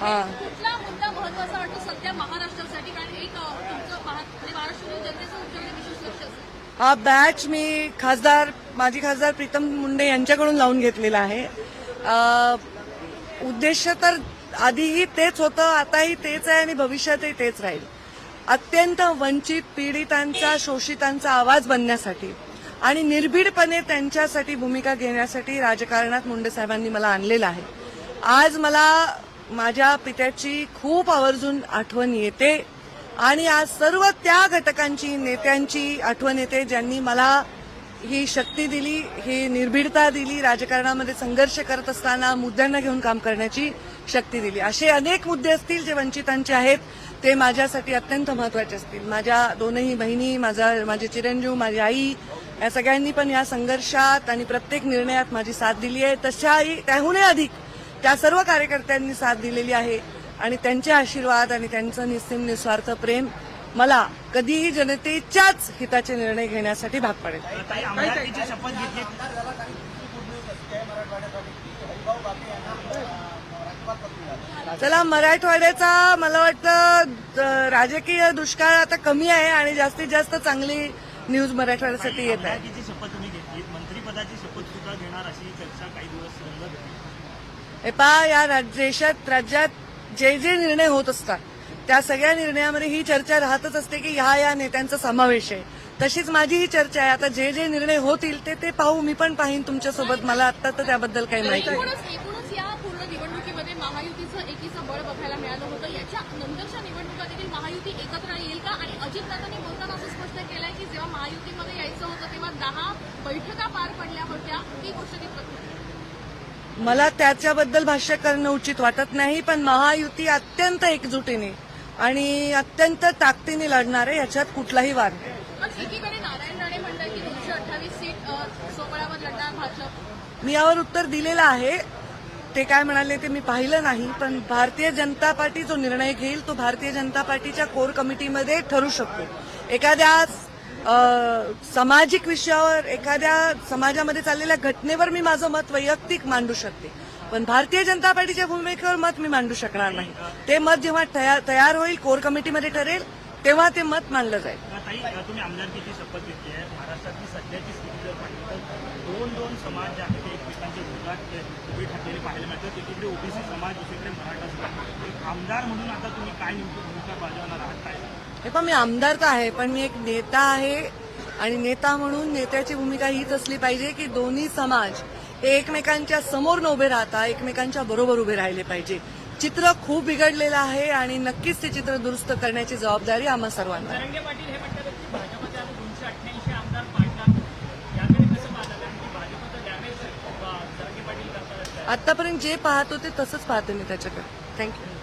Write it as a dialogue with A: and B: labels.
A: हा.
B: कुठला मुद्दा महत्त्वाचा वाटतो सध्या महाराष्ट्रासाठी? कारण एक अ, तुमचं महा- म्हणजे महाराष्ट्र जनतेचं तुमच्याकडे विशेष लक्ष असेल
A: हा बॅच मी खासदार माजी खासदार प्रीतम मुंडे यांच्याकडून लावून घेतलेला आहे. उद्देश तर आधीही तेच होतं आताही तेच आहे आणि भविष्यातही तेच राहील. अत्यंत वंचित पीडितांचा शोषितांचा आवाज बनण्यासाठी आणि निर्भीडपणे त्यांच्यासाठी भूमिका घेण्यासाठी राजकारणात मुंडे साहेबांनी मला आणलेलं आहे. आज मला माझ्या पित्याची खूप आवर्जून आठवण येते. आणि आज सर्व त्या घटकांची नेत्यांची आठवण येते ज्यांनी मला ही शक्ती दिली ही निर्भीडता दिली राजकारणामध्ये संघर्ष करत असताना मुद्द्यांना घेऊन काम करण्याची शक्ती दिली. असे अनेक मुद्दे असतील जे वंचितांचे आहेत ते माझ्यासाठी अत्यंत महत्त्वाचे असतील. माझ्या दोनही बहिणी माझा माझे चिरंजीव माझी आई या सगळ्यांनी पण या संघर्षात आणि प्रत्येक निर्णयात माझी साथ दिली आहे. तशाही त्याहूनही अधिक त्या सर्व कार्यकर्त्यांनी साथ दिलेली आहे आणि त्यांचे आशीर्वाद आणि त्यांचं निस्सीम निस्वार्थ प्रेम मला कधीही जनतेच्याच हिताचे निर्णय घेण्यासाठी भाग पडेल. चला मराठवाड्याचा मला वाटतं राजकीय दुष्काळ आता कमी आहे आणि जास्तीत जास्त चांगली न्यूज मराठवाड्यासाठी येत आहे.
C: मंत्रिपदाची शपथ सुद्धा घेणार अशी चर्चा काही दिवस
A: हे पहा या राज- देशात राज्यात जे जे निर्णय होत असतात त्या सगळ्या निर्णयामध्ये ही चर्चा राहतच असते की ह्या या नेत्यांचा समावेश आहे. तशीच माझी ही चर्चा आहे. आता जे जे निर्णय होतील ते ते पाहू मी पण पाहीन तुमच्यासोबत. मला आता तर त्याबद्दल काही माहिती नाही.
B: महायुतीचं एकीचं बळ बघायला मिळालं होतं. याच्या नंतरच्या निवडणुका देखील महायुती एकत्र येईल का? आणि बोलताना असं स्पष्ट केलंय की जेव्हा महायुतीमध्ये यायचं होतं तेव्हा दहा बैठका पार पडल्या होत्या. ही गोष्ट
A: मला त्याच्याबद्दल भाष्य करणं उचित वाटत नाही पण महायुती अत्यंत एकजुटीने आणि अत्यंत ताकदीने लढणार आहे याच्यात कुठलाही वाद नाही. मी यावर उत्तर दिलेलं आहे. ते काय म्हणाले ते मी पाहिलं नाही पण भारतीय जनता पार्टी जो निर्णय घेईल तो भारतीय जनता पार्टीच्या कोर कमिटीमध्ये ठरू शकतो. एखाद्या सामाजिक विषयावर एखाद्या समाजामध्ये चाललेल्या घटनेवर मी माझं मत वैयक्तिक मांडू शकते. पण भारतीय जनता पार्टीच्या भूमिकेवर मत मी मांडू शकणार नाही. ते मत जेव्हा तयार तयार होईल कोर कमिटीमध्ये ठरेल तेव्हा ते मत मांडलं जाईल.
C: तुम्ही आमदारकीची शपथ घेतली आहे. महाराष्ट्रातली सध्याची स्थिती जर पाहिली तर दोन दोन समाज जे आहेत एकमेकांच्या विरोधात उभी ठाकलेले पाहायला मिळतात एकीकडे ओबीसी समाज दुसरीकडे मराठा समाज. एक आमदार म्हणून आता तुम्ही काय नेमकी भूमिका बाजवणार आहात काय?
A: हे पण मी आमदार तर आहे पण मी एक नेता आहे आणि नेता म्हणून नेत्याची भूमिका हीच असली पाहिजे की दोन्ही समाज हे एकमेकांच्या समोर न उभे राहता एकमेकांच्या बरोबर उभे राहिले पाहिजे. चित्र खूप बिघडलेलं आहे आणि नक्कीच ते चित्र दुरुस्त करण्याची जबाबदारी आम्हा सर्वांना आहे.
D: तरंगे पाटील हे म्हणतात की भाजपचे आता दोनशे अठ्ठ्याऐंशी आमदार पाडणार याकडे कसं पाहता कारण की भाजपचं आत्तापर्यंत
A: आतापर्यंत जे पाहतो ते तसंच पाहते मी त्याच्याकडे. थँक्यू